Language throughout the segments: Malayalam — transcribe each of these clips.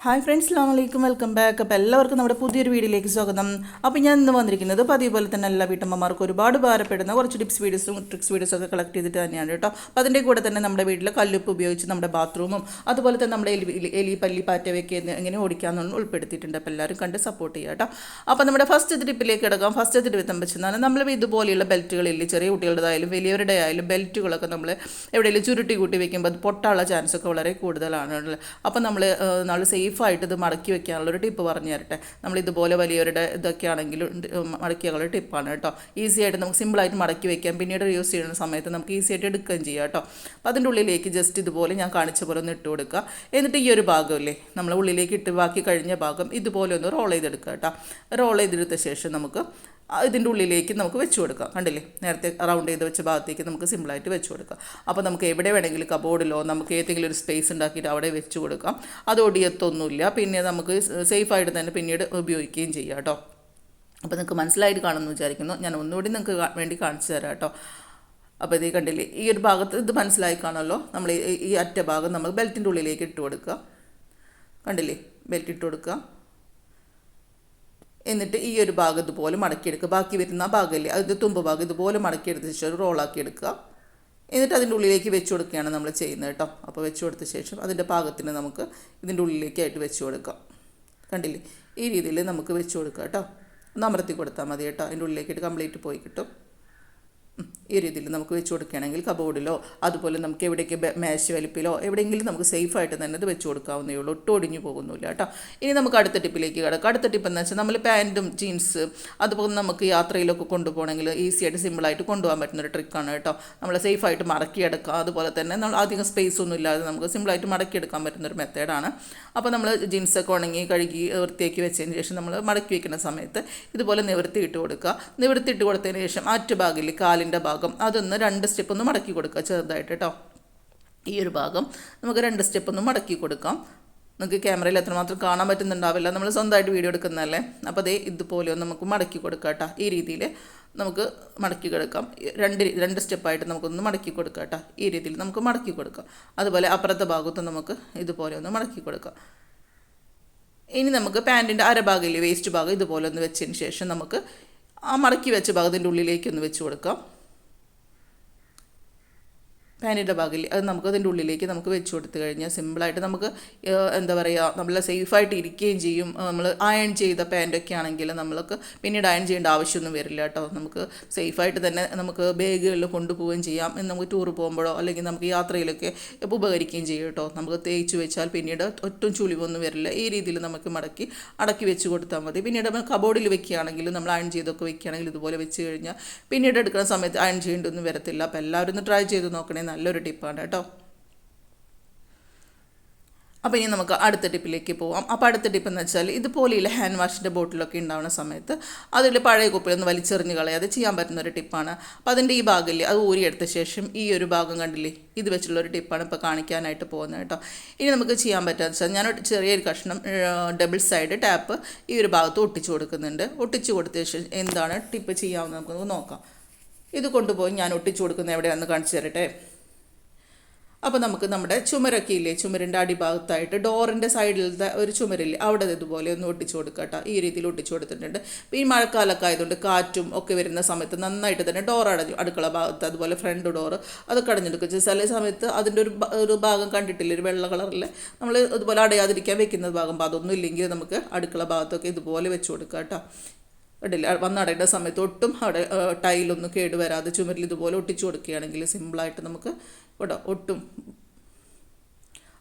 ഹായ് ഫ്രണ്ട്സ് അസ്ലാം വലൈക്കും വെൽക്കം ബാക്ക് അപ്പോൾ എല്ലാവർക്കും നമ്മുടെ പുതിയൊരു വീഡിയോയിലേക്ക് സ്വാഗതം. അപ്പോൾ ഞാൻ ഇന്ന് വന്നിരിക്കുന്നത് അപ്പോൾ അതേപോലെ തന്നെ എല്ലാ വീട്ടമ്മമാർക്കും ഒരുപാട് ഭാരപ്പെടുന്ന കുറച്ച് ടിപ്സ് വീഡിയോസും ട്രിക്സ് വീഡിയോസും ഒക്കെ കളക്ട് ചെയ്തിട്ട് തന്നെയാണ് കേട്ടോ. അപ്പോൾ അതിന്റെ കൂടെ തന്നെ നമ്മുടെ വീട്ടിൽ കല്ലുപ്പ് ഉപയോഗിച്ച് നമ്മുടെ ബാത്റൂമും അതുപോലെ തന്നെ നമ്മുടെ എലി എലി- പല്ലി പാറ്റവയൊക്കെ എങ്ങനെ ഓടിക്കാമെന്നൊന്നും ഉൾപ്പെടുത്തിയിട്ടുണ്ട്. അപ്പോൾ എല്ലാവരും കണ്ട് സപ്പോർട്ട് ചെയ്യുക കേട്ടോ. അപ്പോൾ നമ്മുടെ ഫസ്റ്റ് ട്രിപ്പിലേക്ക് കിടക്കാം. ഫസ്റ്റ് ട്രിപ്പ് വെച്ചെന്നാൽ നമ്മൾ ഇതുപോലെയുള്ള ബെൽറ്റുകളിൽ ചെറിയ കുട്ടികളുടേതായാലും വലിയവരുടെ ആയാലും ബെൽറ്റുകളൊക്കെ നമ്മൾ എവിടെയെങ്കിലും ചുരുട്ടി കൂട്ടി വെക്കുമ്പോൾ അത് പൊട്ടാനുള്ള ചാൻസൊക്കെ വളരെ കൂടുതലാണ് അപ്പോൾ നമ്മൾ നാൾ സേഫായിട്ട് ഇത് മടക്കി വെക്കാനുള്ളൊരു ടിപ്പ് പറഞ്ഞു തരട്ടെ. നമ്മൾ ഇതുപോലെ വലിയവരുടെ ഇതൊക്കെ ആണെങ്കിലും വെക്കാനുള്ള ടിപ്പാണ് കേട്ടോ. ഈസി ആയിട്ട് നമുക്ക് സിമ്പിളായിട്ട് മടക്കി വെക്കാം. പിന്നീട് യൂസ് ചെയ്യുന്ന സമയത്ത് നമുക്ക് ഈസി ആയിട്ട് എടുക്കുകയും ചെയ്യാം കേട്ടോ. അപ്പോൾ അതിന്റെ ഉള്ളിലേക്ക് ജസ്റ്റ് ഇതുപോലെ ഞാൻ കാണിച്ച പോലെ ഒന്ന് ഇട്ട് കൊടുക്കുക. എന്നിട്ട് ഈ ഒരു ഭാഗമില്ലേ നമ്മൾ ഉള്ളിലേക്ക് ഇട്ട് ബാക്കി കഴിഞ്ഞ ഭാഗം ഇതുപോലെ ഒന്ന് റോൾ ചെയ്തെടുക്കുക കേട്ടോ. റോൾ ചെയ്തെടുത്ത ശേഷം നമുക്ക് ഇതിന്റെ ഉള്ളിലേക്ക് നമുക്ക് വെച്ച് കൊടുക്കാം. കണ്ടില്ലേ? നേരത്തെ റൗണ്ട് ചെയ്ത് വെച്ച ഭാഗത്തേക്ക് നമുക്ക് സിമ്പിളായിട്ട് വെച്ച് കൊടുക്കാം. അപ്പോൾ നമുക്ക് എവിടെ വേണമെങ്കിലും കബോർഡിലോ നമുക്ക് ഏതെങ്കിലും ഒരു സ്പേസ് ഉണ്ടാക്കിയിട്ട് അവിടെ വെച്ച് കൊടുക്കാം. അത് ഒടിയത്തൊന്നുമില്ല. പിന്നെ നമുക്ക് സേഫായിട്ട് തന്നെ പിന്നീട് ഉപയോഗിക്കുകയും ചെയ്യാം കേട്ടോ. അപ്പോൾ നിങ്ങൾക്ക് മനസ്സിലായിട്ട് കാണുമെന്ന് വിചാരിക്കുന്നു. ഞാൻ ഒന്നുകൂടി നിങ്ങൾക്ക് വേണ്ടി കാണിച്ചു തരാം കേട്ടോ. അപ്പോൾ ഇത് കണ്ടില്ലേ? ഈ ഒരു ഭാഗത്ത് ഇത് മനസ്സിലായി കാണുമല്ലോ. നമ്മൾ ഈ- അറ്റ ഭാഗം നമ്മൾ ബെൽറ്റിന്റെ ഉള്ളിലേക്ക് ഇട്ട് കൊടുക്കുക. കണ്ടില്ലേ? ബെൽറ്റ് ഇട്ട് കൊടുക്കുക. എന്നിട്ട് ഈ ഒരു ഭാഗം ഇതുപോലെ മടക്കിയെടുക്കുക. ബാക്കി വരുന്ന ഭാഗമില്ലേ അത് തുമ്പ് ഭാഗം ഇതുപോലെ മടക്കിയെടുത്ത ശേഷം ഒരു റോളാക്കി എടുക്കുക. എന്നിട്ട് അതിന്റെ ഉള്ളിലേക്ക് വെച്ച് കൊടുക്കുകയാണ് നമ്മൾ ചെയ്യുന്നത് കേട്ടോ. അപ്പോൾ വെച്ച് കൊടുത്ത ശേഷം അതിന്റെ പാകത്തിന് നമുക്ക് ഇതിന്റെ ഉള്ളിലേക്കായിട്ട് വെച്ച് കൊടുക്കാം. കണ്ടില്ലേ? ഈ രീതിയിൽ നമുക്ക് വെച്ച് കൊടുക്കാം കേട്ടോ. ഒന്ന് അമർത്തി കൊടുത്താൽ മതി കേട്ടോ. അതിന്റെ ഉള്ളിലേക്കായിട്ട് കംപ്ലീറ്റ് പോയി കിട്ടും. ഈ രീതിയിൽ നമുക്ക് വെച്ച് കൊടുക്കുകയാണെങ്കിൽ കബോർഡിലോ അതുപോലെ നമുക്ക് എവിടേക്ക് മേശ വലിപ്പിലോ എവിടെയെങ്കിലും നമുക്ക് സേഫായിട്ട് തന്നെ ഇത് വെച്ച് കൊടുക്കാവുന്നേ ഉള്ളൂ. ഒട്ടും ഒടിഞ്ഞു പോകുന്നില്ല കേട്ടോ. ഇനി നമുക്ക് അടുത്ത ടിപ്പിലേക്ക് കിടക്കാം. അടുത്ത ടിപ്പ് എന്ന് വെച്ചാൽ നമ്മൾ പാന്റും ജീൻസ് അതുപോലെ നമുക്ക് യാത്രയിലൊക്കെ കൊണ്ടുപോകണമെങ്കിൽ ഈസി ആയിട്ട് സിമ്പിളായിട്ട് കൊണ്ടുപോകാൻ പറ്റുന്ന ഒരു ട്രിക്കാണ് കേട്ടോ. നമ്മൾ സേഫായിട്ട് മടക്കിയെടുക്കാം അതുപോലെ തന്നെ നമ്മൾ അധികം സ്പേസ് ഒന്നും ഇല്ലാതെ നമുക്ക് സിമ്പിളായിട്ട് മടക്കിയെടുക്കാൻ പറ്റുന്ന ഒരു മെത്തേഡാണ് അപ്പോൾ നമ്മൾ ജീൻസൊക്കെ ഉണങ്ങി കഴുകി വൃത്തിയാക്കി വെച്ചതിന് ശേഷം നമ്മൾ മടക്കി വയ്ക്കുന്ന സമയത്ത് ഇതുപോലെ നിവർത്തി ഇട്ട് കൊടുക്കുക. നിവർത്തി ഇട്ട് കൊടുത്തതിന് ശേഷം അറ്റ ഭാഗിൽ കാലിന്റെ ഭാഗം. അതൊന്ന് രണ്ട് സ്റ്റെപ്പ് ഒന്ന് മടക്കി കൊടുക്കുക ചെറുതായിട്ട് കേട്ടോ ഈ ഒരു ഭാഗം നമുക്ക് രണ്ട് സ്റ്റെപ്പ് ഒന്ന് മടക്കി കൊടുക്കാം. നമുക്ക് ക്യാമറയിൽ എത്രമാത്രം കാണാൻ പറ്റുന്നുണ്ടാവില്ല. നമ്മൾ സ്വന്തമായിട്ട് വീഡിയോ എടുക്കുന്നതല്ലേ? അപ്പോൾ അതേ ഇതുപോലെ ഒന്ന് നമുക്ക് മടക്കി കൊടുക്കാം കേട്ടോ ഈ രീതിയിൽ നമുക്ക് മടക്കി കൊടുക്കാം. രണ്ട് രണ്ട് സ്റ്റെപ്പായിട്ട് നമുക്കൊന്ന് മടക്കി കൊടുക്കാം കേട്ടോ ഈ രീതിയിൽ നമുക്ക് മടക്കി കൊടുക്കാം. അതുപോലെ അപ്പുറത്തെ ഭാഗത്ത് നമുക്ക് ഇതുപോലെ ഒന്ന് മടക്കി കൊടുക്കാം. ഇനി നമുക്ക് പാന്റിന്റെ അരഭാഗമില്ലേ വേസ്റ്റ് ഭാഗം ഇതുപോലെ ഒന്ന് വെച്ചതിന് ശേഷം നമുക്ക് ആ മടക്കി വെച്ച ഭാഗത്തിന്റെ ഉള്ളിലേക്ക് ഒന്ന് വെച്ച് കൊടുക്കാം. പാനിന്റെ ഭാഗമില്ലേ അത് നമുക്ക് അതിന്റെ ഉള്ളിലേക്ക് നമുക്ക് വെച്ച് കൊടുത്തു കഴിഞ്ഞാൽ സിമ്പിളായിട്ട് നമുക്ക് എന്താ പറയുക നമ്മൾ സേഫായിട്ട് ഇരിക്കുകയും ചെയ്യും. നമ്മൾ അയൺ ചെയ്ത പാന്റൊക്കെ ആണെങ്കിൽ നമ്മൾക്ക് പിന്നീട് അയൺ ചെയ്യേണ്ട ആവശ്യമൊന്നും വരില്ല കേട്ടോ. നമുക്ക് സേഫായിട്ട് തന്നെ നമുക്ക് ബാഗുകളിൽ കൊണ്ടുപോവുകയും ചെയ്യാം. നമുക്ക് ടൂർ പോകുമ്പോഴോ അല്ലെങ്കിൽ നമുക്ക് യാത്രയിലൊക്കെ ഉപകരിക്കുകയും ചെയ്യും കേട്ടോ. നമുക്ക് തേച്ച് വെച്ചാൽ പിന്നീട് ഒട്ടും ചുളിവൊന്നും വരില്ല. ഈ രീതിയിൽ നമുക്ക് മടക്കി അടക്കി വെച്ച് കൊടുത്താൽ മതി. പിന്നീട് നമ്മൾ കബോർഡിൽ വെക്കുകയാണെങ്കിൽ നമ്മൾ അയൺ ചെയ്തൊക്കെ വെക്കുകയാണെങ്കിൽ ഇതുപോലെ വെച്ച് കഴിഞ്ഞാൽ പിന്നീട് എടുക്കുന്ന സമയത്ത് അയൺ ചെയ്യേണ്ടൊന്നും വരത്തില്ല. അപ്പോൾ എല്ലാവരും ഒന്ന് ട്രൈ ചെയ്ത് നോക്കണേ. നല്ലൊരു ടിപ്പാണ് കേട്ടോ. അപ്പോൾ ഇനി നമുക്ക് അടുത്ത ടിപ്പിലേക്ക് പോവാം. അപ്പോൾ അടുത്ത ടിപ്പ് എന്ന് വെച്ചാൽ ഇതുപോലെയുള്ള ഹാൻഡ് വാഷിന്റെ ബോട്ടിലൊക്കെ ഉണ്ടാവുന്ന സമയത്ത് അതിൽ പഴയ കുപ്പിയൊന്ന് വലിച്ചെറിഞ്ഞ് കളയാതെ ചെയ്യാൻ പറ്റുന്ന ഒരു ടിപ്പാണ്. അപ്പോൾ അതിന്റെ ഈ ഭാഗമില്ലേ അത് ഊരിയെടുത്ത ശേഷം ഈ ഒരു ഭാഗം കണ്ടില്ലേ ഇത് വെച്ചുള്ള ഒരു ടിപ്പാണ് ഇപ്പോൾ കാണിക്കാനായിട്ട് പോകുന്നത് കേട്ടോ. ഇനി നമുക്ക് ചെയ്യാൻ പറ്റുക വെച്ചാൽ ഞാൻ ഒരു ചെറിയൊരു കഷ്ണം ഡബിൾ സൈഡ് ടാപ്പ് ഈ ഒരു ഭാഗത്ത് ഒട്ടിച്ചു കൊടുക്കുന്നുണ്ട്. ഒട്ടിച്ചു കൊടുത്ത ശേഷം എന്താണ് ടിപ്പ് ചെയ്യാവുന്നത് നമുക്ക് നോക്കാം. ഇത് കൊണ്ടുപോയി ഞാൻ ഒട്ടിച്ചു കൊടുക്കുന്നത് എവിടെയാണെന്ന് കാണിച്ചു തരട്ടെ. അപ്പോൾ നമുക്ക് നമ്മുടെ ചുമരൊക്കെ ഇല്ലേ? ചുമരിന്റെ അടിഭാഗത്തായിട്ട് ഡോറിന്റെ സൈഡിലത്തെ ഒരു ചുമരില്ലേ? അവിടെ ഇതുപോലെ ഒന്ന് ഒട്ടിച്ചു കൊടുക്കുക കേട്ടോ. ഈ രീതിയിൽ ഒട്ടിച്ചു കൊടുത്തിട്ടുണ്ട്. ഈ മഴക്കാലമൊക്കെ ആയതുകൊണ്ട് കാറ്റും ഒക്കെ വരുന്ന സമയത്ത് നന്നായിട്ട് തന്നെ ഡോർ അടഞ്ഞു. അടുക്കള ഭാഗത്ത് അതുപോലെ ഫ്രണ്ട് ഡോറ് അത് അടഞ്ഞെടുക്കുക ചില സമയത്ത് അതിന്റെ ഒരു ഒരു ഭാഗം കണ്ടിട്ടില്ല? ഒരു വെള്ള കളറിൽ നമ്മൾ ഇതുപോലെ അടയാതിരിക്കാൻ വെക്കുന്ന ഭാഗം. അതൊന്നും ഇല്ലെങ്കിൽ നമുക്ക് അടുക്കള ഭാഗത്തൊക്കെ ഇതുപോലെ വെച്ച് കൊടുക്കുക കേട്ടോ. വന്നടേണ്ട സമയത്ത് ഒട്ടും അവിടെ ടൈലൊന്നും കേടുവരാതെ ചുമരിൽ ഇതുപോലെ ഒട്ടിച്ചു കൊടുക്കുകയാണെങ്കിൽ സിമ്പിളായിട്ട് നമുക്ക് കേട്ടോ ഒട്ടും.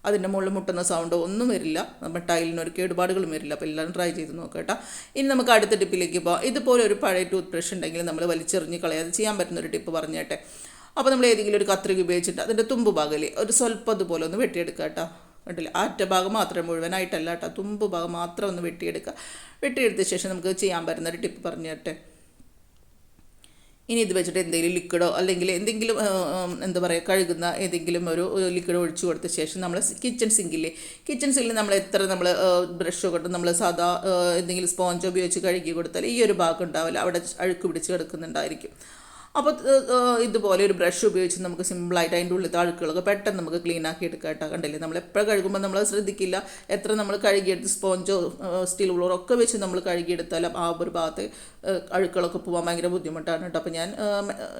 അതിന്റെ മുകളിൽ മുട്ടുന്ന സൗണ്ടോ ഒന്നും വരില്ല. നമ്മുടെ ടൈലിന് ഒരു കേടുപാടുകളും വരില്ല. അപ്പോൾ എല്ലാവരും ട്രൈ ചെയ്ത് നോക്കാം കേട്ടോ. ഇനി നമുക്ക് അടുത്ത ടിപ്പിലേക്ക് പോകാം ഇതുപോലെ ഒരു പഴയ ടൂത്ത് ബ്രഷ് ഉണ്ടെങ്കിൽ നമ്മൾ വലിച്ചെറിഞ്ഞ് കളയാതെ ചെയ്യാൻ പറ്റുന്ന ഒരു ടിപ്പ് പറഞ്ഞേട്ടെ. അപ്പോൾ നമ്മൾ ഏതെങ്കിലും ഒരു കത്രിക ഉപയോഗിച്ചിട്ട് അതിന്റെ തുമ്പ് ഭാഗമല്ലേ ഒരു സ്വല്പം അതുപോലെ ഒന്ന് വെട്ടിയെടുക്കുക കേട്ടോ. കണ്ടില്ല? ആറ്റ ഭാഗം മാത്രം മുഴുവനായിട്ടല്ല കേട്ടോ. തുമ്പ് ഭാഗം മാത്രം ഒന്ന് വെട്ടിയെടുക്കുക. വെട്ടിയെടുത്ത ശേഷം നമുക്ക് ചെയ്യാൻ പറ്റുന്ന ഒരു ടിപ്പ് പറഞ്ഞു തരട്ടെ ഇനി ഇത് വെച്ചിട്ട് എന്തെങ്കിലും ലിക്വിഡോ അല്ലെങ്കിൽ എന്തെങ്കിലും എന്താ പറയുക കഴുകുന്ന ഏതെങ്കിലും ഒരു ലിക്വിഡ് ഒഴിച്ചു കൊടുത്ത ശേഷം നമ്മൾ കിച്ചൺ സിങ്കില്ലേ കിച്ചൺ സിങ്കിൽ നമ്മൾ എത്ര നമ്മൾ ബ്രഷ് കൊണ്ട് നമ്മൾ സാധാ എന്തെങ്കിലും സ്പോഞ്ച് ഉപയോഗിച്ച് കഴുകി കൊടുത്താൽ ഈ ഒരു ഭാഗം ഉണ്ടാവില്ല. അവിടെ അഴുക്ക് പിടിച്ച് കിടക്കുന്നുണ്ടായിരിക്കും. അപ്പോൾ ഇതുപോലെ ഒരു ബ്രഷ് ഉപയോഗിച്ച് നമുക്ക് സിമ്പിളായിട്ട് അതിന്റെ ഉള്ളിലത്തെ അഴുക്കുകളൊക്കെ പെട്ടെന്ന് നമുക്ക് ക്ലീൻ ആക്കി എടുക്കാം കേട്ടോ. കണ്ടില്ലേ? നമ്മൾ എപ്പോഴും കഴുകുമ്പോൾ നമ്മൾ ശ്രദ്ധിക്കില്ല. എത്ര നമ്മൾ കഴുകിയെടുത്ത് സ്പോഞ്ചോ സ്റ്റീൽ ഉള്ളോ ഒക്കെ വെച്ച് നമ്മൾ കഴുകിയെടുത്താലും ആ ഒരു ഭാഗത്ത് അഴുക്കുകളൊക്കെ പോകാൻ ഭയങ്കര ബുദ്ധിമുട്ടാണ് കേട്ടോ. അപ്പോൾ ഞാൻ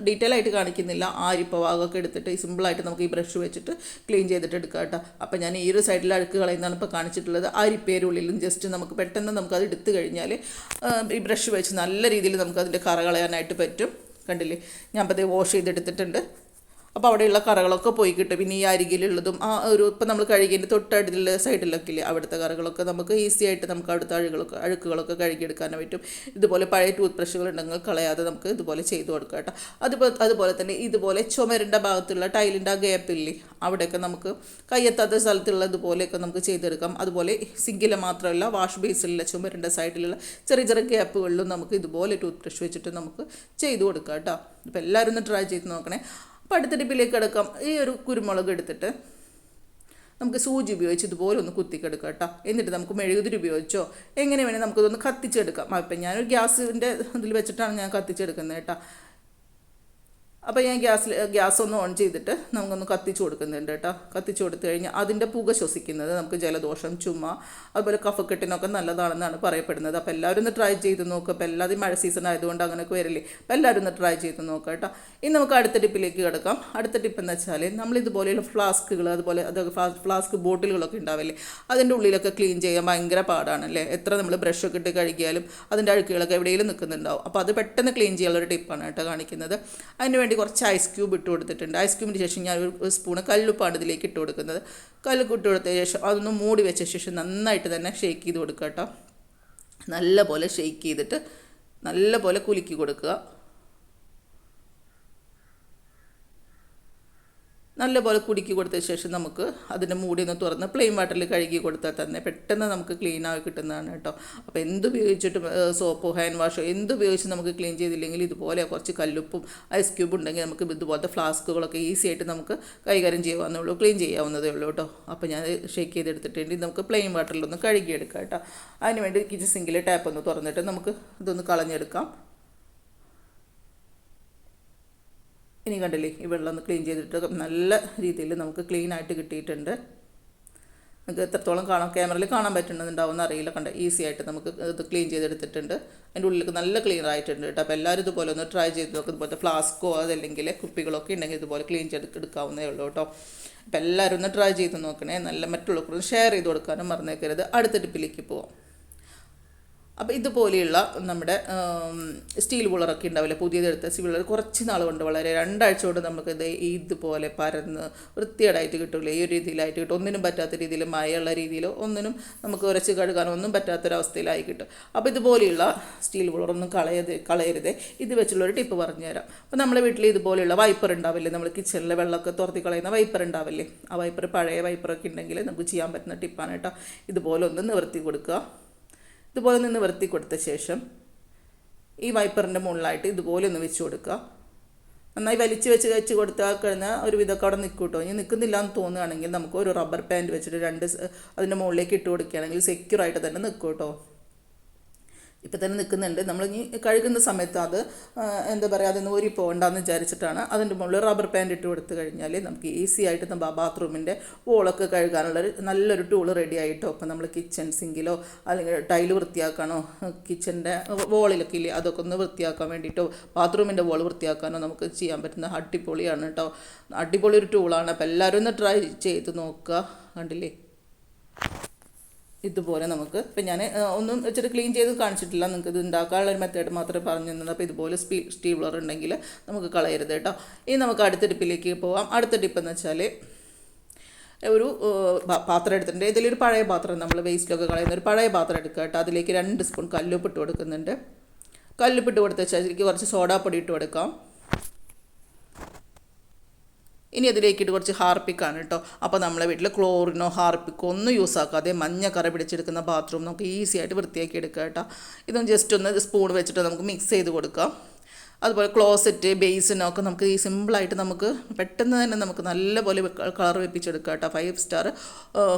ഡീറ്റെയിൽ ആയിട്ട് കാണിക്കുന്നില്ല. ആ അരിപ്പ ഭാഗമൊക്കെ എടുത്തിട്ട് സിമ്പിളായിട്ട് നമുക്ക് ഈ ബ്രഷ് വെച്ചിട്ട് ക്ലീൻ ചെയ്തിട്ട് എടുക്കാം കേട്ടോ. അപ്പോൾ ഞാൻ ഈ ഒരു സൈഡിൽ അഴുക്ക് കളയുന്നതാണ് ഇപ്പോൾ കാണിച്ചിട്ടുള്ളത്. അരിപ്പേരുള്ളിലും ജസ്റ്റ് നമുക്ക് പെട്ടെന്ന് നമുക്കത് എടുത്തു കഴിഞ്ഞാൽ ഈ ബ്രഷ് വെച്ച് നല്ല രീതിയിൽ നമുക്കതിന്റെ കറ കളയാനായിട്ട് പറ്റും. കണ്ടില്ലേ? ഞാൻ അപ്പോൾ വാഷ് ചെയ്തെടുത്തിട്ടുണ്ട്. അപ്പോൾ അവിടെയുള്ള കറകളൊക്കെ പോയി കിട്ടും. പിന്നെ ഈ അരികിലുള്ളതും ആ ഒരു ഇപ്പം നമ്മൾ കഴുകിന്റെ തൊട്ടടുത്തുള്ള സൈഡിലൊക്കെ ഇല്ലേ അവിടുത്തെ കറകളൊക്കെ നമുക്ക് ഈസി ആയിട്ട് നമുക്ക് അവിടുത്തെ അഴുകളൊക്കെ അഴുക്കുകളൊക്കെ കഴുകിയെടുക്കാൻ പറ്റും. ഇതുപോലെ പഴയ ടൂത്ത് ബ്രഷുകൾ ഉണ്ടെങ്കിൽ കളയാതെ നമുക്ക് ഇതുപോലെ ചെയ്തു കൊടുക്കാം കേട്ടോ. അതുപോലെ അതുപോലെ തന്നെ ഇതുപോലെ ചുമരിന്റെ ഭാഗത്തുള്ള ടൈലിന്റെ ആ ഗ്യാപ്പില്ലേ അവിടെയൊക്കെ നമുക്ക് കയ്യെത്താത്ത സ്ഥലത്തുള്ള ഇതുപോലെയൊക്കെ നമുക്ക് ചെയ്തെടുക്കാം. അതുപോലെ സിങ്കിലെ മാത്രമല്ല വാഷ് ബേസിലുള്ള ചുമരിന്റെ സൈഡിലുള്ള ചെറിയ ചെറിയ ഗ്യാപ്പുകളിലും നമുക്ക് ഇതുപോലെ ടൂത്ത് ബ്രഷ് വെച്ചിട്ട് നമുക്ക് ചെയ്തു കൊടുക്കാം കേട്ടോ. അപ്പോൾ എല്ലാവരും ഒന്ന് ട്രൈ ചെയ്ത് നോക്കണേ. അപ്പോൾ അടുത്ത കിടക്കാം ഈ ഒരു കുരുമുളക് എടുത്തിട്ട് നമുക്ക് സൂചി ഉപയോഗിച്ച് ഇതുപോലെ ഒന്ന് കുത്തിക്കെടുക്കാം കേട്ടോ. എന്നിട്ട് നമുക്ക് മെഴുകുതിരി ഉപയോഗിച്ചോ? എങ്ങനെ വേണേൽ നമുക്കിതൊന്ന് കത്തിച്ചെടുക്കാം. അപ്പം ഞാനൊരു ഗ്യാസിന്റെ ഇതിൽ വെച്ചിട്ടാണ് ഞാൻ കത്തിച്ചെടുക്കുന്നത് കേട്ടോ. അപ്പോൾ ഞാൻ ഗ്യാസിൽ ഗ്യാസ് ഒന്ന് ഓൺ ചെയ്തിട്ട് നമുക്കൊന്ന് കത്തിച്ചു കൊടുക്കുന്നുണ്ട് കേട്ടോ. കത്തിച്ചു കൊടുത്തു കഴിഞ്ഞാൽ അതിന്റെ പുക ശ്വസിക്കുന്നത് നമുക്ക് ജലദോഷം ചുമ അതുപോലെ കഫക്കെട്ടിനൊക്കെ നല്ലതാണെന്നാണ് പറയപ്പെടുന്നത്. അപ്പോൾ എല്ലാവരും ഒന്ന് ട്രൈ ചെയ്ത് നോക്കുക അപ്പോൾ എല്ലാവരും മഴ സീസൺ ആയതുകൊണ്ട് അങ്ങനെയൊക്കെ വരില്ലേ. അപ്പോൾ എല്ലാവരും ഒന്ന് ട്രൈ ചെയ്ത് നോക്കുക കേട്ടോ. ഇനി നമുക്ക് അടുത്ത ടിപ്പിലേക്ക് കിടക്കാം. അടുത്ത ടിപ്പ് എന്ന് വെച്ചാൽ നമ്മൾ ഇതുപോലെയുള്ള ഫ്ലാസ്കുകൾ അതുപോലെ അത് ഫ്ലാസ്ക് ബോട്ടിലുകളൊക്കെ ഉണ്ടാവില്ലേ അതിന്റെ ഉള്ളിലൊക്കെ ക്ലീൻ ചെയ്യാൻ ഭയങ്കര പാടാണല്ലേ? എത്ര നമ്മൾ ബ്രഷൊക്കെ ഇട്ട് കഴുകിയാലും അതിന്റെ അഴുക്കുകളൊക്കെ എവിടെയെങ്കിലും നിൽക്കുന്നുണ്ടാവും അപ്പോൾ അത് പെട്ടെന്ന് ക്ലീൻ ചെയ്യാനുള്ള ഒരു ടിപ്പാണ് കേട്ടോ കാണിക്കുന്നത്. അതിന് വേണ്ടി കുറച്ച് ഐസ് ക്യൂബ് ഇട്ട് കൊടുത്തിട്ടുണ്ട്. ഐസ് ക്യൂബിന് ശേഷം ഞാൻ ഒരു സ്പൂണ് കല്ലുപ്പാണ് ഇതിലേക്ക് ഇട്ട് കൊടുക്കുന്നത്. കല്ലുപ്പ് ഇട്ട് കൊടുത്ത ശേഷം അതൊന്ന് മൂടി വെച്ച ശേഷം നന്നായിട്ട് തന്നെ ഷേക്ക് ചെയ്ത് കൊടുക്കുക കേട്ടോ. നല്ല പോലെ ഷേക്ക് ചെയ്തിട്ട് നല്ല പോലെ കുലുക്കി കൊടുക്കുക. നല്ലപോലെ കുടുക്കി കൊടുത്ത ശേഷം നമുക്ക് അതിന്റെ മൂടി ഒന്ന് തുറന്ന് പ്ലെയിൻ വാട്ടറിൽ കഴുകി കൊടുത്താൽ തന്നെ പെട്ടെന്ന് നമുക്ക് ക്ലീൻ ആയി കിട്ടുന്നതാണ് കേട്ടോ. അപ്പോൾ എന്ത് ഉപയോഗിച്ചിട്ടും സോപ്പോ ഹാൻഡ് വാഷോ എന്ത് ഉപയോഗിച്ച് നമുക്ക് ക്ലീൻ ചെയ്തില്ലെങ്കിൽ ഇതുപോലെ കുറച്ച് കല്ലുപ്പും ഐസ് ക്യൂബ് ഉണ്ടെങ്കിൽ നമുക്ക് ഇതുപോലത്തെ ഫ്ലാസ്കുകളൊക്കെ ഈസി ആയിട്ട് നമുക്ക് കൈകാര്യം ചെയ്യാവുന്നേ ഉള്ളൂ ക്ലീൻ ചെയ്യാവുന്നതേ ഉള്ളൂ കേട്ടോ. അപ്പോൾ ഞാൻ ഷേക്ക് ചെയ്തെടുത്തിട്ടുണ്ട് നമുക്ക് പ്ലെയിൻ വാട്ടറിലൊന്ന് കഴുകിയെടുക്കാം കേട്ടോ. അതിന് വേണ്ടി കിച്ചൺ സിങ്കിലെ ടാപ്പ് ഒന്ന് തുറന്നിട്ട് നമുക്ക് ഇതൊന്ന് കളഞ്ഞെടുക്കാം. ഇനി കണ്ടില്ലേ ഈ വെള്ളം ഒന്ന് ക്ലീൻ ചെയ്തിട്ട് നല്ല രീതിയിൽ നമുക്ക് ക്ലീൻ ആയിട്ട് കിട്ടിയിട്ടുണ്ട്. നമുക്ക് എത്രത്തോളം കാണാം ക്യാമറയിൽ കാണാൻ പറ്റുന്നുണ്ടാവും അറിയില്ല. കണ്ട ഈസി ആയിട്ട് നമുക്ക് ഇത് ക്ലീൻ ചെയ്തെടുത്തിട്ടുണ്ട്. അതിന്റെ ഉള്ളിലേക്ക് നല്ല ക്ലീൻ ആയിട്ടുണ്ട് കേട്ടോ. അപ്പോൾ എല്ലാവരും ഇതുപോലെ ഒന്ന് ട്രൈ ചെയ്ത് നോക്കും. ഇതുപോലത്തെ ഫ്ലാസ്കോ അതല്ലെങ്കിൽ കുപ്പികളൊക്കെ ഉണ്ടെങ്കിൽ ഇതുപോലെ ക്ലീൻ ചെയ്ത് എടുക്കാവുന്നേ ഉള്ളൂ കേട്ടോ. അപ്പോൾ എല്ലാവരും ഒന്ന് ട്രൈ ചെയ്ത് നോക്കണേ. നല്ല മറ്റുള്ളവർക്കൊന്ന് ഷെയർ ചെയ്ത് കൊടുക്കാനും മറന്നേക്കരുത്. അടുത്ത ടിപ്പിലേക്ക് പോവാം. അപ്പോൾ ഇതുപോലെയുള്ള നമ്മുടെ സ്റ്റീൽ ബുളറൊക്കെ ഉണ്ടാവില്ല? പുതിയതെടുത്ത സ്റ്റീൽ ബുളർ കുറച്ച് നാൾ കൊണ്ട് വളരെ രണ്ടാഴ്ച കൊണ്ട് നമുക്ക് ഇത് ഇതുപോലെ പരന്ന് വൃത്തിയേടായിട്ട് കിട്ടില്ല ഈ ഒരു രീതിയിലായിട്ട് കിട്ടും. ഒന്നിനും പറ്റാത്ത രീതിയിൽ മഴയുള്ള രീതിയിലോ ഒന്നിനും നമുക്ക് ഉരച്ച് കഴുകാനോ ഒന്നും പറ്റാത്തൊരവസ്ഥയിലായി കിട്ടും. അപ്പോൾ ഇതുപോലെയുള്ള സ്റ്റീൽ ബുളറൊന്നും കളയത് കളയരുത്. ഇത് വെച്ചുള്ളൊരു ടിപ്പ് പറഞ്ഞുതരാം അപ്പോൾ നമ്മുടെ വീട്ടിൽ ഇതുപോലെയുള്ള വൈപ്പർ ഉണ്ടാവില്ലേ? നമ്മൾ കിച്ചണിലെ വെള്ളമൊക്കെ തുറത്തി കളയുന്ന വൈപ്പർ ഉണ്ടാവില്ലേ? ആ വൈപ്പർ പഴയ വൈപ്പറൊക്കെ ഉണ്ടെങ്കിൽ നമുക്ക് ചെയ്യാൻ പറ്റുന്ന ടിപ്പാണ് കേട്ടോ. ഇതുപോലെ ഒന്ന് നിവർത്തി കൊടുക്കുക. ഇതുപോലെ നിന്ന് വൃത്തി കൊടുത്ത ശേഷം ഈ വൈപ്പറിന്റെ മുകളിലായിട്ട് ഇതുപോലെ ഒന്ന് വെച്ച് കൊടുക്കുക. നന്നായി വലിച്ചു വെച്ച് വെച്ച് കൊടുത്താൽ കഴിഞ്ഞാൽ ഒരു വിധമൊക്കെ അവിടെ നിൽക്കും കേട്ടോ. ഇനി നിൽക്കുന്നില്ല എന്ന് തോന്നുകയാണെങ്കിൽ നമുക്ക് ഒരു റബ്ബർ പാന്റ് വെച്ചിട്ട് രണ്ട് അതിന്റെ മുകളിലേക്ക് ഇട്ട് കൊടുക്കുകയാണെങ്കിൽ സെക്യൂർ ആയിട്ട് തന്നെ നിൽക്കും കേട്ടോ. ഇപ്പം തന്നെ നിൽക്കുന്നുണ്ട് നമ്മൾ ഇനി കഴുകുന്ന സമയത്ത് അത് എന്താ പറയുക അതൊന്ന് ഊരി പോകണ്ടെന്ന് വിചാരിച്ചിട്ടാണ് അതിന്റെ മുകളിൽ റബ്ബർ പാന്റ് ഇട്ട് കൊടുത്തു കഴിഞ്ഞാൽ നമുക്ക് ഈസി ആയിട്ട് നമ്മൾ ബാത്റൂമിന്റെ വോളൊക്കെ കഴുകാനുള്ളൊരു നല്ലൊരു ടൂൾ റെഡി ആയിട്ടോ. അപ്പം നമ്മൾ കിച്ചൺ സിങ്കിലോ അല്ലെങ്കിൽ ടൈൽ വൃത്തിയാക്കാനോ കിച്ചന്റെ വോളിലൊക്കെ ഇല്ലേ അതൊക്കെ ഒന്ന് വൃത്തിയാക്കാൻ വേണ്ടിയിട്ടോ ബാത്റൂമിന്റെ വോൾ വൃത്തിയാക്കാനോ നമുക്ക് ചെയ്യാൻ പറ്റുന്ന അടിപൊളിയാണ് കേട്ടോ അടിപൊളി ഒരു ടൂളാണ് അപ്പോൾ എല്ലാവരും ഒന്ന് ട്രൈ ചെയ്ത് നോക്കുക. കണ്ടില്ലേ? ഇതുപോലെ നമുക്ക്. ഇപ്പം ഞാൻ ഒന്നും വെച്ചിട്ട് ക്ലീൻ ചെയ്ത് കാണിച്ചിട്ടില്ല. നിങ്ങൾക്ക് ഇത് ഉണ്ടാക്കാനുള്ള ഒരു മെത്തേഡ് മാത്രമേ പറഞ്ഞു തന്നത്. അപ്പോൾ ഇതുപോലെ സ്പീ സ്റ്റീവ്ലർ ഉണ്ടെങ്കിൽ നമുക്ക് കളയരുത് കേട്ടോ. ഇനി നമുക്ക് അടുത്ത ടിപ്പിലേക്ക് പോവാം. അടുത്ത ടിപ്പ് എന്ന് വെച്ചാൽ ഒരു പാത്രം എടുത്തിട്ടുണ്ട്. ഇതിലൊരു പഴയ പാത്രം നമ്മൾ വേസ്റ്റിലൊക്കെ കളയുന്ന ഒരു പഴയ പാത്രം എടുക്കുക കേട്ടോ. അതിലേക്ക് രണ്ട് സ്പൂൺ കല്ലുപ്പിട്ട് കൊടുക്കുന്നുണ്ട്. കല്ലുപ്പിട്ട് കൊടുത്ത വെച്ചാൽ അതിലേക്ക് കുറച്ച് സോഡാപ്പൊടി ഇട്ട് കൊടുക്കാം. ഇനി അതിലേക്കിട്ട് കുറച്ച് ഹാർപ്പിക്കാണ് കേട്ടോ അപ്പോൾ നമ്മളെ വീട്ടിൽ ക്ലോറിനോ ഹാർപ്പിക്കോ ഒന്നും യൂസ് ആക്കാതെ മഞ്ഞ കറ പിടിച്ചെടുക്കുന്ന ബാത്റൂം നമുക്ക് ഈസി ആയിട്ട് വൃത്തിയാക്കി എടുക്കാം കേട്ടോ ഇതൊന്ന് ജസ്റ്റ് ഒന്ന് സ്പൂൺ വെച്ചിട്ട് നമുക്ക് മിക്സ് ചെയ്ത് കൊടുക്കാം. അതുപോലെ ക്ലോസറ്റ് ബേസിനൊക്കെ നമുക്ക് ഈ സിമ്പിളായിട്ട് നമുക്ക് പെട്ടെന്ന് തന്നെ നമുക്ക് നല്ലപോലെ കളർ വെപ്പിച്ചെടുക്കാം കേട്ടോ. ഫൈവ് സ്റ്റാർ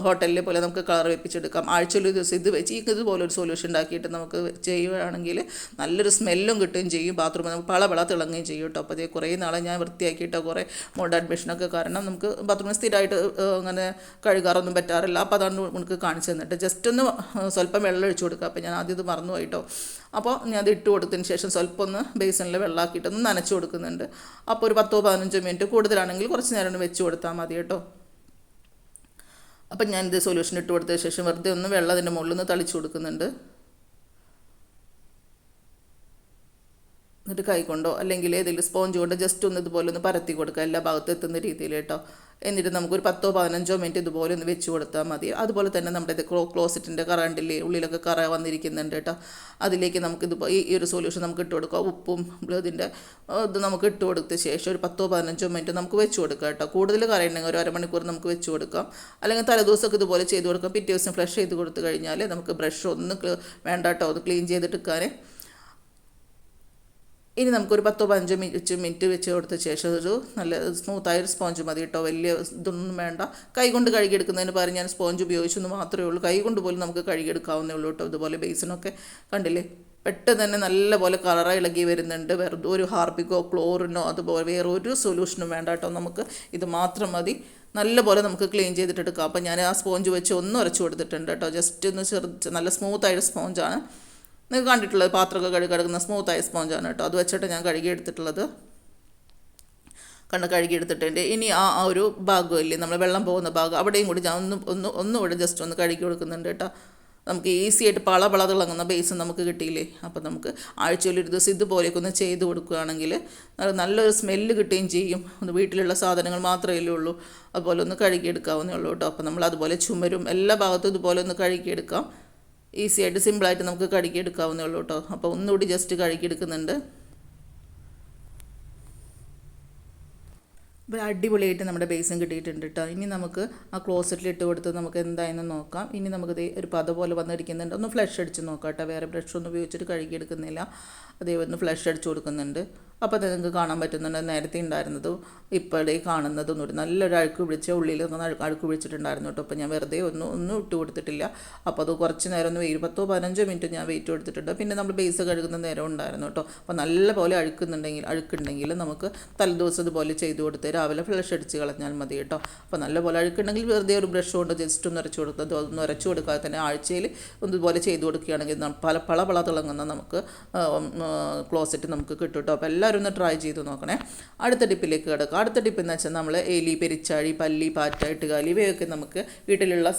ഹോട്ടലിലെ പോലെ നമുക്ക് കളർ വെപ്പിച്ചെടുക്കാം. ആഴ്ചയിൽ ദിവസം ഇത് വെച്ച് ഈ ഇതുപോലെ ഒരു സൊല്യൂഷൻ ഉണ്ടാക്കിയിട്ട് നമുക്ക് ചെയ്യുകയാണെങ്കിൽ നല്ലൊരു സ്മെല്ലും കിട്ടുകയും ചെയ്യും. ബാത്റൂമിൽ നമുക്ക് പള പള തിളങ്ങുകയും ചെയ്യും കേട്ടോ. അപ്പോൾ കുറേ നാളെ ഞാൻ വൃത്തിയാക്കിയിട്ടോ കുറേ മോഡ് അഡ്മിഷനൊക്കെ കാരണം നമുക്ക് ബാത്റൂമിൽ സ്ഥിരമായിട്ട് അങ്ങനെ കഴുകാറൊന്നും പറ്റാറില്ല. അപ്പോൾ അതാണ് നമുക്ക് കാണിച്ചു തന്നിട്ട്. ജസ്റ്റ് ഒന്ന് സ്വല്പം വെള്ളം ഒഴിച്ചു കൊടുക്കുക. അപ്പോൾ ഞാൻ ആദ്യം ഇത് മറന്നു പോയിട്ടോ അപ്പോൾ ഞാൻ അത് ഇട്ട് കൊടുത്തതിന് ശേഷം സ്വല്പം ഒന്ന് ബേസിനിൽ വെള്ളമാക്കിയിട്ട് ഒന്ന് നനച്ച് കൊടുക്കുന്നുണ്ട്. അപ്പോൾ ഒരു പത്തോ പതിനഞ്ചോ മിനിറ്റ് കൂടുതലാണെങ്കിൽ കുറച്ച് നേരം ഒന്ന് വെച്ച് കൊടുത്താൽ മതി കേട്ടോ. അപ്പം ഞാനിത് സൊല്യൂഷൻ ഇട്ട് കൊടുത്തതിന് ശേഷം വെറുതെ ഒന്ന് വെള്ളം അതിന്റെ മുകളിൽ നിന്ന് തളിച്ചു കൊടുക്കുന്നുണ്ട്. എന്നിട്ട് കൈ കൊണ്ടോ അല്ലെങ്കിൽ ഏതെങ്കിലും സ്പോഞ്ച് കൊണ്ട് ജസ്റ്റ് ഒന്ന് ഇതുപോലെ ഒന്ന് പരത്തി കൊടുക്കുക. എല്ലാ ഭാഗത്തും എത്തുന്ന രീതിയിൽ കേട്ടോ. എന്നിട്ട് നമുക്കൊരു പത്തോ പതിനഞ്ചോ മിനിറ്റ് ഇതുപോലെ ഒന്ന് വെച്ച് കൊടുത്താൽ മതി. അതുപോലെ തന്നെ നമ്മുടെ ഇത് ക്ലോ ക്ലോസറ്റിന്റെ കറണ്ടിൽ ഉള്ളിലൊക്കെ കറ വന്നിരിക്കുന്നുണ്ട് കേട്ടോ. അതിലേക്ക് നമുക്ക് ഇതുപോലെ ഈ ഒരു സൊല്യൂഷൻ നമുക്ക് ഇട്ട് കൊടുക്കുക ഉപ്പും ഇതിന്റെ ഇത് നമുക്ക് ഇട്ട് കൊടുത്ത ശേഷം ഒരു പത്തോ പതിനഞ്ചോ മിനിറ്റ് നമുക്ക് വെച്ച് കൊടുക്കാം കേട്ടോ. കൂടുതൽ കറയുണ്ടെങ്കിൽ ഒരു അരമണിക്കൂർ നമുക്ക് വെച്ച് കൊടുക്കാം. അല്ലെങ്കിൽ തലേദിവസമൊക്കെ ഇതുപോലെ ചെയ്ത് കൊടുക്കാം. പിറ്റേ ദിവസം ഫ്ലഷ് ചെയ്ത് കൊടുത്തു കഴിഞ്ഞാൽ നമുക്ക് ബ്രഷ് ഒന്ന് വേണ്ട കേട്ടോ. അത് ക്ലീൻ ചെയ്തിട്ട് ചെയ്തിട്ടെടുക്കാനേ ഇനി നമുക്കൊരു പത്തോ പതിനഞ്ചോ മിനിറ്റ് മിനിറ്റ് വെച്ച് കൊടുത്ത ശേഷം ഒരു നല്ല സ്മൂത്തായ ഒരു സ്പോഞ്ച് മതി കേട്ടോ. വലിയ ഇതൊന്നും വേണ്ട. കൈ കൊണ്ട് കഴുകിയെടുക്കുന്നതിന് പകരം ഞാൻ സ്പോഞ്ച് ഉപയോഗിച്ചെന്ന് മാത്രമേ ഉള്ളൂ. കൈ കൊണ്ട് പോലും നമുക്ക് കഴുകിയെടുക്കാവുന്നേ ഉള്ളൂ കേട്ടോ. ഇതുപോലെ ബേസിനൊക്കെ കണ്ടില്ലേ? പെട്ടെന്ന് തന്നെ നല്ലപോലെ കളറ ഇളകി വരുന്നുണ്ട്. വെറുതെ ഒരു ഹാർപ്പിക്കോ ക്ലോറിനോ അതുപോലെ വേറെ ഒരു സൊല്യൂഷനും വേണ്ട കേട്ടോ. നമുക്ക് ഇത് മാത്രം മതി. നല്ലപോലെ നമുക്ക് ക്ലീൻ ചെയ്തിട്ടെടുക്കാം അപ്പോൾ ഞാൻ ആ സ്പോഞ്ച് വെച്ച് ഒന്ന് ഉരച്ചു കൊടുത്തിട്ടുണ്ട് കേട്ടോ. ജസ്റ്റ് ഒന്ന് ചെറു നല്ല സ്മൂത്തായ സ്പോഞ്ചാണ് നിങ്ങൾക്ക് കണ്ടിട്ടുള്ളത് പാത്രമൊക്കെ കഴുകി കിടക്കുന്ന സ്മൂത്തായ സ്പോഞ്ചാണ് കേട്ടോ. അത് വെച്ചിട്ട് ഞാൻ കഴുകി എടുത്തിട്ടുള്ളത് കണ്ട് കഴുകി എടുത്തിട്ടുണ്ട് ഇനി ആ ആ ഒരു ഇല്ലേ നമ്മൾ വെള്ളം പോകുന്ന ഭാഗം. അവിടെയും കൂടി ഞാൻ ഒന്ന് ഒന്ന് ഒന്നുകൂടെ ജസ്റ്റ് ഒന്ന് കഴുകി കൊടുക്കുന്നുണ്ട് കേട്ടോ. നമുക്ക് ഈസി ആയിട്ട് പള പള തിളങ്ങുന്ന ബേസ് നമുക്ക് കിട്ടിയില്ലേ? അപ്പോൾ നമുക്ക് ആഴ്ചയിൽ ഒരു ദിവസം ഇതുപോലെയൊക്കെ ഒന്ന് ചെയ്ത് കൊടുക്കുകയാണെങ്കിൽ നല്ലൊരു സ്മെല്ല് കിട്ടുകയും ചെയ്യും. ഒന്ന് വീട്ടിലുള്ള സാധനങ്ങൾ മാത്രമേ ഉള്ളൂ. അതുപോലെ ഒന്ന് കഴുകിയെടുക്കാവുന്നേ ഉള്ളൂ കേട്ടോ. അപ്പോൾ നമ്മൾ അതുപോലെ ചുമരും. എല്ലാ ഭാഗത്തും ഇതുപോലെ ഒന്ന് കഴുകിയെടുക്കാം. ഈസി ആയിട്ട് സിമ്പിളായിട്ട് നമുക്ക് കഴുകിയെടുക്കാവുന്നേ ഉള്ളൂ കേട്ടോ. അപ്പോൾ ഒന്നുകൂടി ജസ്റ്റ് കഴുകിയെടുക്കുന്നുണ്ട്. അപ്പോൾ അടിപൊളിയായിട്ട് നമ്മുടെ ബേസും കിട്ടിയിട്ടുണ്ട് കേട്ടോ. ഇനി നമുക്ക് ആ ക്ലോസറ്റിൽ ഇട്ട് കൊടുത്ത് നമുക്ക് എന്തായെന്ന് നോക്കാം. ഇനി നമുക്ക് നമുക്കിത് ഒരു പത പോലെ വന്നിരിക്കുന്നുണ്ട്. ഒന്ന് ഫ്ലഷ് അടിച്ച് നോക്കാം കേട്ടോ. വേറെ ബ്രഷ് ഒന്നും ഉപയോഗിച്ചിട്ട് കഴുകിയെടുക്കുന്നില്ല. അതേ ഒന്ന് ഫ്ലഷ് അടിച്ച് കൊടുക്കുന്നുണ്ട്. അപ്പോൾ നിങ്ങൾക്ക് കാണാൻ പറ്റുന്നുണ്ട്. നേരത്തെ ഉണ്ടായിരുന്നതും ഇപ്പോഴേ കാണുന്നതും ഒരു നല്ലൊരു അഴുക്ക് പിടിച്ച ഉള്ളിൽ അഴുക്ക് പിടിച്ചിട്ടുണ്ടായിരുന്നു കേട്ടോ. അപ്പോൾ ഞാൻ വെറുതെ ഒന്നും ഒന്നും ഇട്ട് കൊടുത്തിട്ടില്ല. അപ്പോൾ അത് കുറച്ച് നേരം ഒന്ന് വെയിൽ പത്തോ പതിനഞ്ചോ മിനിറ്റ് ഞാൻ വെയിറ്റ് കൊടുത്തിട്ടുണ്ട്. പിന്നെ നമ്മൾ ബേസ് കഴുകുന്ന നേരം ഉണ്ടായിരുന്നു കേട്ടോ. അപ്പോൾ നല്ല പോലെ അഴുക്കുന്നുണ്ടെങ്കിൽ അഴുക്കുണ്ടെങ്കിൽ നമുക്ക് തലേദിവസം ഇതുപോലെ ചെയ്ത് കൊടുത്ത് രാവിലെ ഫ്ലഷ് അടിച്ച് കളഞ്ഞാൽ മതി കേട്ടോ. അപ്പോൾ നല്ല പോലെ അഴുക്കുണ്ടെങ്കിൽ വെറുതെ ഒരു ബ്രഷ് കൊണ്ട് ജസ്റ്റ് ഒന്ന് ഉരച്ച് കൊടുത്ത് ഒന്ന് ഉരച്ച് കൊടുക്കാതെ തന്നെ ആഴ്ചയിൽ ഒന്ന് ഇതുപോലെ ചെയ്ത് കൊടുക്കുകയാണെങ്കിൽ പല പള പള തിളങ്ങുന്ന നമുക്ക് ക്ലോസറ്റ് നമുക്ക് കിട്ടും കേട്ടോ. അപ്പോൾ എല്ലാവരും ഒന്ന് ട്രൈ ചെയ്ത് നോക്കണേ. അടുത്ത ടിപ്പിലേക്ക് കിടക്കുക അടുത്ത ടിപ്പ് എന്ന് വെച്ചാൽ നമ്മൾ എലി പെരിച്ചാഴി പല്ലി പാറ്റ ഇട്ടുകാലി ഇവയൊക്കെ നമുക്ക് വീട്ടിലുള്ള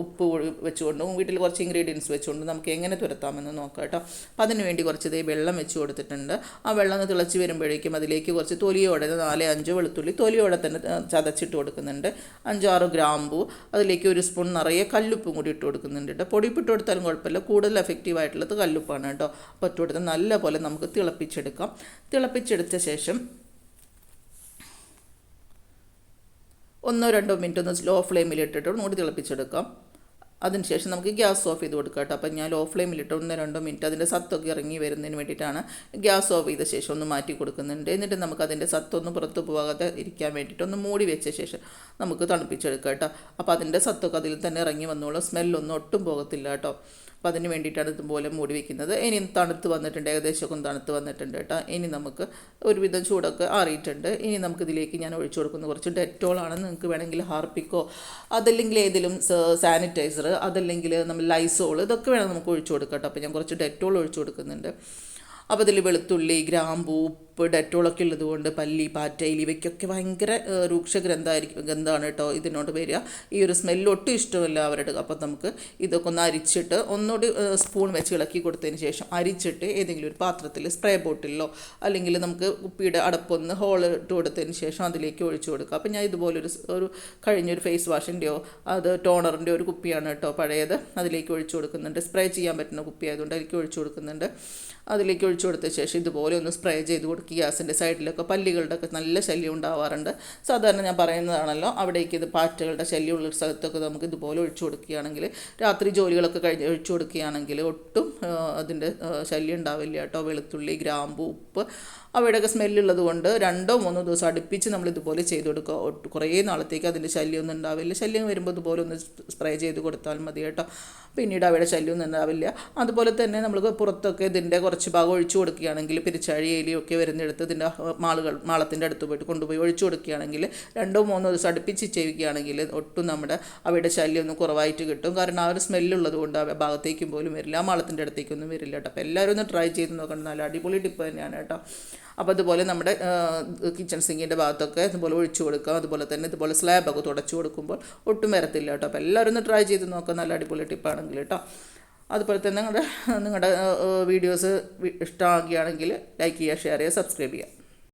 ഉപ്പ് വെച്ചുകൊണ്ടും വീട്ടിൽ കുറച്ച് ഇൻഗ്രീഡിയൻസ് വെച്ചുകൊണ്ടും നമുക്ക് എങ്ങനെ തുരത്താമെന്ന് നോക്കാം കേട്ടോ. അപ്പോൾ അതിന് വേണ്ടി കുറച്ച് ഇതേ വെള്ളം വെച്ച് കൊടുത്തിട്ടുണ്ട്. ആ വെള്ളം ഒന്ന് തിളച്ച് വരുമ്പോഴേക്കും അതിലേക്ക് കുറച്ച് തൊലിയോടെ നാല് അഞ്ച് വെളുത്തുള്ളി തൊലിയോടെ തന്നെ ചതച്ചിട്ട് കൊടുക്കുന്നുണ്ട്. അഞ്ചാറ് ഗ്രാമ്പു അതിലേക്ക് ഒരു സ്പൂൺ നിറയെ കല്ലുപ്പും കൂടി ഇട്ട് കൊടുക്കുന്നുണ്ട് കേട്ടോ. പൊടിപ്പിട്ട് കൊടുത്താലും കുഴപ്പമില്ല. കൂടുതൽ എഫക്റ്റീവ് ആയിട്ടുള്ളത് കല്ലുപ്പാണ് കേട്ടോ. അപ്പോൾ ഇട്ട് കൊടുത്ത് നല്ല പോലെ നമുക്ക് തിളപ്പിച്ചെടുക്കാം. തിളപ്പിച്ചെടുത്ത ശേഷം ഒന്നോ രണ്ടോ മിനിറ്റ് ഒന്ന് ലോ ഫ്ലെയിമിൽ ഇട്ടിട്ട് ഒന്നുകൂടി തിളപ്പിച്ചെടുക്കാം. അതിനുശേഷം നമുക്ക് ഗ്യാസ് ഓഫ് ചെയ്ത് കൊടുക്കാം കേട്ടോ. അപ്പം ഞാൻ ലോ ഫ്ലെയിമിലിട്ട് ഒന്നോ രണ്ടോ മിനിറ്റ് അതിന്റെ സത്തൊക്കെ ഇറങ്ങി വരുന്നതിന് വേണ്ടിയിട്ടാണ് ഗ്യാസ് ഓഫ് ചെയ്ത ശേഷം ഒന്ന് മാറ്റി കൊടുക്കുന്നുണ്ട്. എന്നിട്ട് നമുക്ക് അതിന്റെ സത്തൊന്നും പുറത്ത് പോകാതെ ഇരിക്കാൻ വേണ്ടിയിട്ട് ഒന്ന് മൂടി വെച്ച ശേഷം നമുക്ക് തണുപ്പിച്ചെടുക്കാം കേട്ടോ. അപ്പോൾ അതിന്റെ സത്തൊക്കെ അതിൽ തന്നെ ഇറങ്ങി വന്നോളും. സ്മെല്ലൊന്നും ഒട്ടും പോകത്തില്ല കേട്ടോ. അപ്പോൾ അതിന് വേണ്ടിയിട്ടാണ് ഇതുപോലെ മൂടി വെക്കുന്നത്. ഇനി തണുത്ത് വന്നിട്ടുണ്ട് ഏകദേശം ഒക്കെ തണുത്ത് വന്നിട്ടുണ്ട് കേട്ടോ. ഇനി നമുക്ക് ഒരുവിധം ചൂടൊക്കെ ആറിയിട്ടുണ്ട്. ഇനി നമുക്കിതിലേക്ക് ഞാൻ ഒഴിച്ചു കൊടുക്കുന്ന. കുറച്ച് ഡെറ്റോളാണ് നിങ്ങൾക്ക് വേണമെങ്കിൽ ഹാർപ്പിക്കോ അതല്ലെങ്കിൽ ഏതെങ്കിലും സാനിറ്റൈസർ അതല്ലെങ്കിൽ നമ്മൾ ലൈസോൾ ഇതൊക്കെ വേണം നമുക്ക് ഒഴിച്ചു കൊടുക്കാം കേട്ടോ. അപ്പോൾ ഞാൻ കുറച്ച് ഡെറ്റോൾ ഒഴിച്ചു കൊടുക്കുന്നുണ്ട്. അപ്പോൾ അതിൽ വെളുത്തുള്ളി ഗ്രാമ്പൂ ഉപ്പ് ഡെറ്റോളൊക്കെ ഉള്ളതുകൊണ്ട് പല്ലി പാറ്റയിൽ ഇവയ്ക്കൊക്കെ ഭയങ്കര രൂക്ഷ ഗ്രന്ഥമായിരിക്കും ഗന്ധമാണ് കേട്ടോ ഇതിനോട് വരിക. ഈ ഒരു സ്മെല്ല് ഒട്ടും ഇഷ്ടമല്ല അവരുടെ അപ്പം നമുക്ക് ഇതൊക്കെ ഒന്ന് അരിച്ചിട്ട് ഒന്നുകൂടി സ്പൂൺ വെച്ച് ഇളക്കി കൊടുത്തതിന് ശേഷം അരിച്ചിട്ട് ഏതെങ്കിലും ഒരു പാത്രത്തിൽ സ്പ്രേ ബോട്ടിലോ അല്ലെങ്കിൽ നമുക്ക് കുപ്പിയുടെ അടപ്പൊന്ന് ഹോൾ ഇട്ട് കൊടുത്തതിന് ശേഷം അതിലേക്ക് ഒഴിച്ചു കൊടുക്കുക. അപ്പം ഞാൻ ഇതുപോലൊരു ഒരു ഒരു കഴിഞ്ഞൊരു ഫേസ് വാഷിന്റെയോ അത് ടോണറിന്റെ ഒരു കുപ്പിയാണ് കേട്ടോ പഴയത്. അതിലേക്ക് ഒഴിച്ചു കൊടുക്കുന്നുണ്ട്. സ്പ്രേ ചെയ്യാൻ പറ്റുന്ന കുപ്പി ആയതുകൊണ്ട് അതിലേക്ക് ഒഴിച്ചു കൊടുക്കുന്നുണ്ട്. അതിലേക്ക് ഒഴിച്ചു കൊടുത്ത ശേഷം ഇതുപോലെ ഒന്ന് സ്പ്രേ ചെയ്ത് കൊടുക്കുക. കൊടുക്കുക ഗ്യാസിന്റെ സൈഡിലൊക്കെ പല്ലികളുടെ ഒക്കെ നല്ല ശല്യം ഉണ്ടാവാറുണ്ട്. സാധാരണ ഞാൻ പറയുന്നതാണല്ലോ. അവിടേക്ക് ഇത് പാറ്റകളുടെ ശല്യമുള്ള സ്ഥലത്തൊക്കെ നമുക്ക് ഇതുപോലെ ഒഴിച്ചു കൊടുക്കുകയാണെങ്കിൽ രാത്രി ജോലികളൊക്കെ കഴിഞ്ഞ് ഒഴിച്ചു കൊടുക്കുകയാണെങ്കിൽ ഒട്ടും അതിന്റെ ശല്യം ഉണ്ടാവില്ല കേട്ടോ. വെളുത്തുള്ളി ഗ്രാമ്പു ഉപ്പ് അവയുടെയൊക്കെ സ്മെല്ലുള്ളത് കൊണ്ട് രണ്ടോ മൂന്നോ ദിവസം അടുപ്പിച്ച് നമ്മൾ ഇതുപോലെ ചെയ്ത് കൊടുക്കുക. കുറേ നാളത്തേക്ക് അതിന്റെ ശല്യമൊന്നും ഉണ്ടാവില്ല. ശല്യം വരുമ്പോൾ ഇതുപോലെ ഒന്ന് സ്പ്രേ ചെയ്ത് കൊടുത്താൽ മതി കേട്ടോ. പിന്നീട് അവയുടെ ശല്യമൊന്നും ഉണ്ടാവില്ല. അതുപോലെ തന്നെ നമ്മൾ പുറത്തൊക്കെ ഇതിന്റെ കുറച്ച് ഭാഗം ഒഴിച്ചു കൊടുക്കുകയാണെങ്കിൽ പിരിച്ചാഴി എലിയൊക്കെ വരുന്നിടത്ത് ഇതിന്റെ മാളുകൾ മാളത്തിന്റെ അടുത്ത് പോയിട്ട് കൊണ്ടുപോയി ഒഴിച്ചു കൊടുക്കുകയാണെങ്കിൽ രണ്ടോ മൂന്നോ ദിവസം അടുപ്പിച്ച് ചെയ്യുകയാണെങ്കിൽ ഒട്ടും നമ്മുടെ അവയുടെ ശല്യം ഒന്നും കുറവായിട്ട് കിട്ടും. കാരണം ആ ഒരു സ്മെല്ലുള്ളത് കൊണ്ട് ആ ഭാഗത്തേക്കും പോലും വരില്ല. ആ മാളത്തിന്റെ അടുത്തേക്കൊന്നും വരില്ല കേട്ടോ. അപ്പോൾ എല്ലാവരും ഒന്ന് ട്രൈ ചെയ്ത് നോക്കണം. നല്ല അടിപൊളി ടിപ്പ് തന്നെയാണ് കേട്ടോ. അപ്പോൾ അതുപോലെ നമ്മുടെ കിച്ചൺ സിങ്കിന്റെ ഭാഗത്തൊക്കെ ഇതുപോലെ ഒഴിച്ചു കൊടുക്കുക. അതുപോലെ തന്നെ ഇതുപോലെ സ്ലാബൊക്കെ തുടച്ചു കൊടുക്കുമ്പോൾ ഒട്ടും വരത്തില്ല കേട്ടോ. അപ്പോൾ എല്ലാവരും ഒന്ന് ട്രൈ ചെയ്ത് നോക്കുക. നല്ല അടിപൊളി ടിപ്പാണെങ്കിൽ കേട്ടോ. അതുപോലെ തന്നെ നിങ്ങളുടെ നിങ്ങളുടെ വീഡിയോസ് ഇഷ്ടമാകുകയാണെങ്കിൽ ലൈക്ക് ചെയ്യുക ഷെയർ ചെയ്യുക സബ്സ്ക്രൈബ് ചെയ്യുക.